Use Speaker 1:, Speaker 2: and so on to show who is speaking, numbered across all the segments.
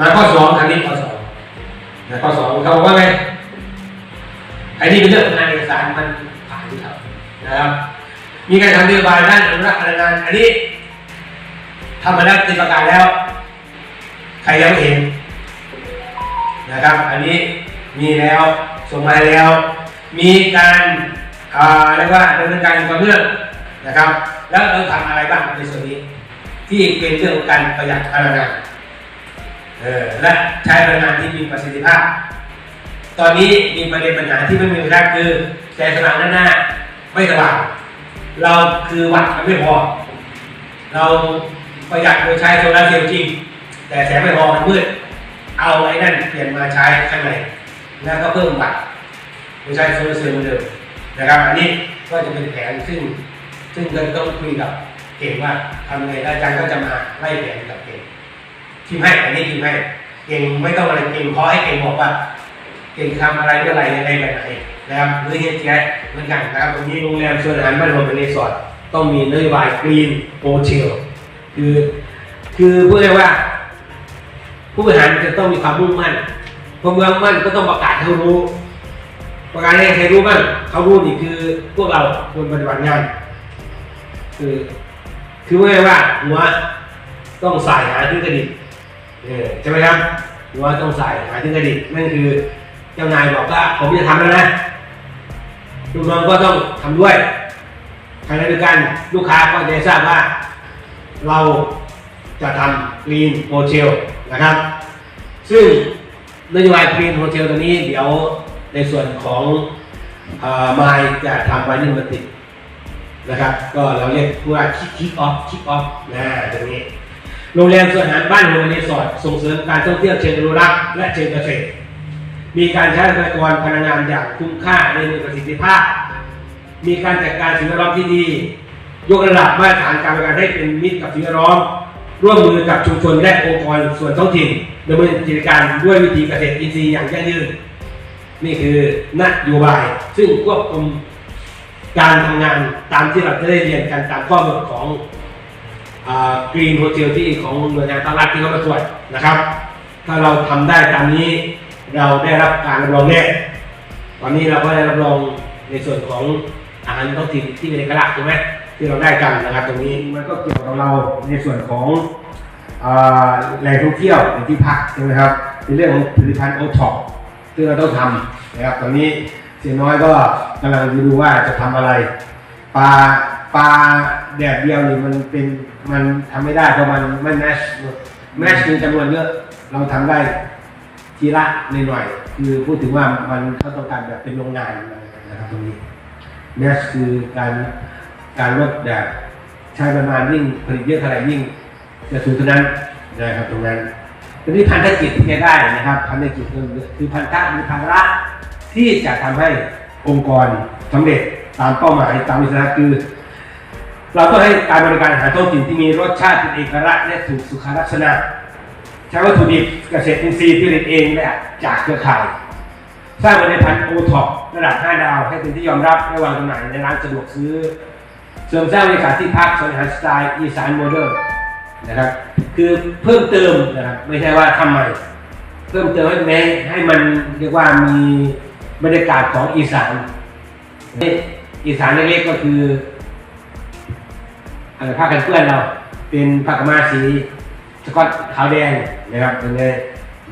Speaker 1: มาข้อสองครั้งนี้ข้อสองนะข้อสองเขาบอกว่าไงไอ้นี่เป็นเรื่องของงานเอกสารมันผ่านที่ครับนะครับ มีการทำนโยบายด้านอนุรักษ์พลังงานอันนี้ทำมาแล้วติดประกาศแล้ว ใครยังไม่เห็นนะครับ อันนี้มีแล้วส่งมาแล้ว มีการอ่าเรียกว่าดำเนินการกระเบื้องนะครับ แล้วเราทำอะไรบ้างในส่วนนี้ ที่เป็นเรื่องของการประหยัดพลังงาน และใช้พลังงานที่มีประสิทธิภาพ ตอนนี้มีประเด็นปัญหาที่ไม่มีประสิทธิภาพคือแสงสว่างด้านหน้าไม่สว่าง เราคือวัดมันไม่พอ เราประหยัดโดยใช้โซลาร์เซลล์จริง แต่แสงไม่พอมันมืด เอาไอ้นั่นเปลี่ยนมาใช้ข้างใน แล้วก็เพิ่มวัตต์โดยใช้โซลาร์เซลล์เหมือนเดิมนะครับ อันนี้ก็จะเป็นแผนซึ่งซึ่งเราต้องคุยกับเก่งว่าทำยังไงอาจารย์ก็จะมาไล่แผนกับเก่ง ทีมให้อันนี้ทีมให้เก่งไม่ต้องอะไรเก่งขอให้เก่งบอกว่าเก่งทำอะไรเมื่อไรยังไงแบบไหนนะครับหรือเฮดแจ็คเหมือนกันนะครับตรงนี้โรงแรมส่วนอาหารบ้านรวมเป็นรีสอร์ทต้องมีนโยบายกรีนโ t เทลคือคือพูดง่ายว่า ผู้บริหารจะต้องมีความมุ่งมั่นพอเมืองมั่นก็ต้องประกาศให้เขารู้ ประกาศให้ใครรู้บ้างเขารู้นี่คือพวกเราคนปฏิบัติงาน คือคือพูดง่ายว่าหัวต้องสายหาที่กระดิก เออใช่ไหมครับหัวต้องใสายหาที่กระดิกนั่นคือเจ้านายบอกว่าผมจะทำแล้วนะลูกน้องก็ต้องทำด้วยขณะเดียวกันลูกค้าก็จะทราบว่า เราจะทำ Green Hotel นะครับ ซึ่งนโยบาย Green Hotel ตัวนี้เดี๋ยวในส่วนของมายจะทำไว้นึ่งวันติดนะครับ ก็เราเรียกว่าคิกคิกออฟคิกออฟนะตรงนี้ โรงแรมส่วนอาหารบ้านโรงรีสอร์ทส่งเสริมการท่องเที่ยวเชิงอนุรักษ์และเชิงเกษตร มีการใช้ทรัพยากรพลังงานอย่างคุ้มค่าในมีประสิทธิภาพ มีการจัดการสิ่งแวดล้อมที่ดี ยกระดับมาตรฐานการบริการให้เป็นมิตรกับสิ่งแวดล้อม ร่วมมือกับชุมชนและองค์กรส่วนท้องถิ่นดำเนินกิจการด้วยวิธีเกษตรอินทรีย์อย่างยั่งยืนนี่คือนโยบาย ซึ่งควบคุมการทำงานตามที่เราจะได้เรียนกันตามข้อกำหนดของ กรีนโฮเทลที่ของหน่วยงานภาครัฐที่เขามาตรวจนะครับ ถ้าเราทำได้ตามนี้เราได้รับการรับรองแน่ตอนนี้เราก็ได้รับรองในส่วนของอาหารท้องถิ่นที่เป็นเอกลักษณ์ถูกไหมที่เราได้กันนะครับตรงนี้มันก็เกี่ยวกับเราในส่วนของอแหล่งท่องเที่ยวในที่พักใช่ไหมครับในเรื่องของผลิตภัณฑ์โอท็อปซึ่เราต้องทำนะครับตอนนี้เสียน้อยก็กำลังดูว่าจะทำอะไรปลาปลา แดดเดียวนี่มันเป็นมันทำไม่ได้เพราะมันไม่แมชแมชคือจำนวนเยอะเราทำได้ทีละหน่อยๆคือพูดถึงว่ามันเขาต้องการแบบเป็นโรงงานนะครับตรงนี้แมชคือการการลดแบบใช้ประมาณยิ่งผลิตเยอะเท่าไหร่ยิ่งจะสูงเท่านั้นนะครับตรงนั้นทีนี้พันธกิจที่จะได้นะครับพันธกิจคือพันธะหรือภาระที่จะทำให้องค์กรสำเร็จตามเป้าหมายตามวิสัยทัศน์คือ เราต้องให้การบริการอาหารท้องถิ่นที่มีรสชาติเป็นเอกลักษณ์และถูกสุขลักษณะใช้วัตถุดิบเกษตรอินทรีย์ผลิตเองและจากเครือข่ายสร้างผลิตภัณฑ์โอท็อประดับ 5 ดาว ให้เป็นที่ยอมรับไม่วางจำหน่ายในร้านสะดวกซื้อเสริมสร้างบรรยากาศที่พักสวนอาหารสไตล์อีสานโมเดิร์นนะครับคือเพิ่มเติมนะครับไม่ใช่ว่าทำใหม่เพิ่มเติมให้แม้ให้มันเรียกว่ามีบรรยากาศของอีสานอีสานเล็กๆก็คือ ผ้ากันเปื้อนเราเป็นผ้ากมาสีสกอตขาวแดงนะครับตรงนี้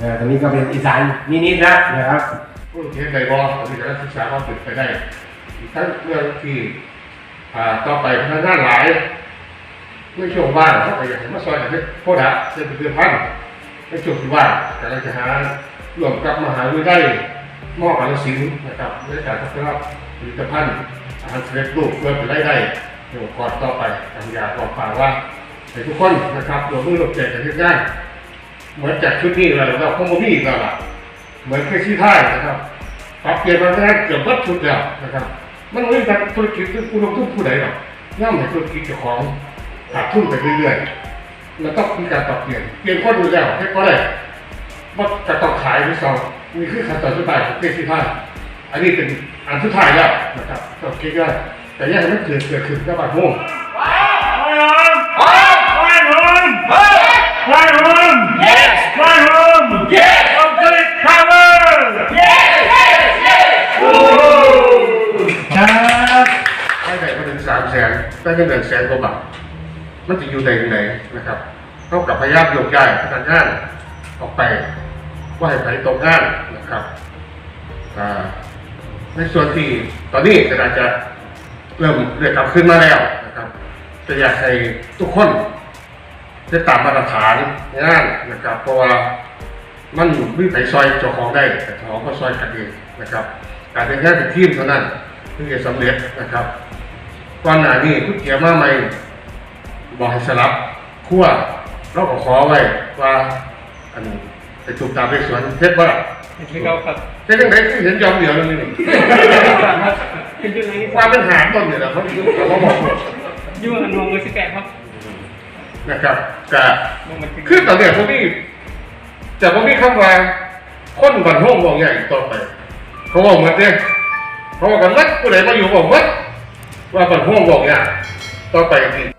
Speaker 1: นะตรงนี้ก็เป็นอีสานนิดๆนะนะครับ
Speaker 2: ผู้เขียนใบบอสที่การศึกษาเขาติดไปได้ทั้งเรื่องที่ต่อไปพนักงานหลายในช่วงว่างเขาไปอยากมาซอยอยากันโคดะเส้นเป็นเดือนพันในช่วงที่ว่างกำลังจะหาร่วมกับมหาวิทยาลัยมอบอาลสิงนะครับในการพัฒนาผลิตภัณฑ์อาหารสำเร็จรูปเพื่อเป็นรายได้ ในองค์กรต่อไปทางยาบอกฝากว่าให้ทุกคนนะครับรวมมือรวมใจกันทุกอย่างเหมือนจากชุดนี้เลยเราคงไม่มีอีกแล้วล่ะเหมือนเคยชี้ท่ายนะครับปรับเปลี่ยนมาได้เกือบวัดชุดแล้วนะครับ มันไม่ใช่ธุรกิจที่ผู้ลงทุนผู้ใดหรอกย่อมในธุรกิจเจ้าของขาดทุนไปเรื่อยๆมันต้องมีการปรับเปลี่ยนเปลี่ยนข้อดูแล้วให้ก็ได้ว่าจะต้องขายหรือสองมีคือขั้นตอนสุดท้ายของเคยชี้ท่ายอันนี้เป็นอันสุดท้ายแล้วนะครับต้องคิดว่า แต่ยังไม่เกิดเกิดขึ้นก็บาดโม่ง
Speaker 3: ใอ้ได้ก็ถึง
Speaker 2: สามแสนได้เงินหนึ่แสนกว่าบาทมันจะอยู่ในไหนนะครับเท่ากับพยายามโยกย้ายพนักงานออกไปว่าให้ไปตรงงานนะครับในส่วนที่ตอนนี้จะอาจจะ เริ่มเรียกกลับขึ้นมาแล้วนะครับจะอยากให้ทุกคนได้ตามมาตรฐานงานนะครับ เพราะว่ามันวิ่งไปซอยเจ้าของได้แต่เจ้าของก็ซอยกันเองนะครับ การเป็นแค่เป็นทีมเท่านั้นถึงจะสำเร็จนะครับก่อนหน้านี้คุณเกียร์มาใหม่บอกให้สลับขั้วเราก็ขอไว้ว่าอันไปถูกตามไปสวนเพชรบ่ล่ะ
Speaker 3: คือเขาครับ
Speaker 2: เพชรยังไงคือเห็นยอมเดียวนึงนี่
Speaker 3: เป็นยังไง
Speaker 2: ความเป็นหางต้นเนี่ยแหละเขาเขาบอก
Speaker 3: ยุ่งกันวงมือสิแกครับ
Speaker 2: นะครับกะ
Speaker 3: วงมัน
Speaker 2: คือตอนเนี้ยพวกนี้จะพวกนี้คำว่าคนบันห้องบอกใหญ่ต่อไป เขาบอกเหมือนเด้เขาบอกกันวัดผู้ใดมาอยู่บอกวัดว่าบันห้องบอกใหญ่ต่อไปจริง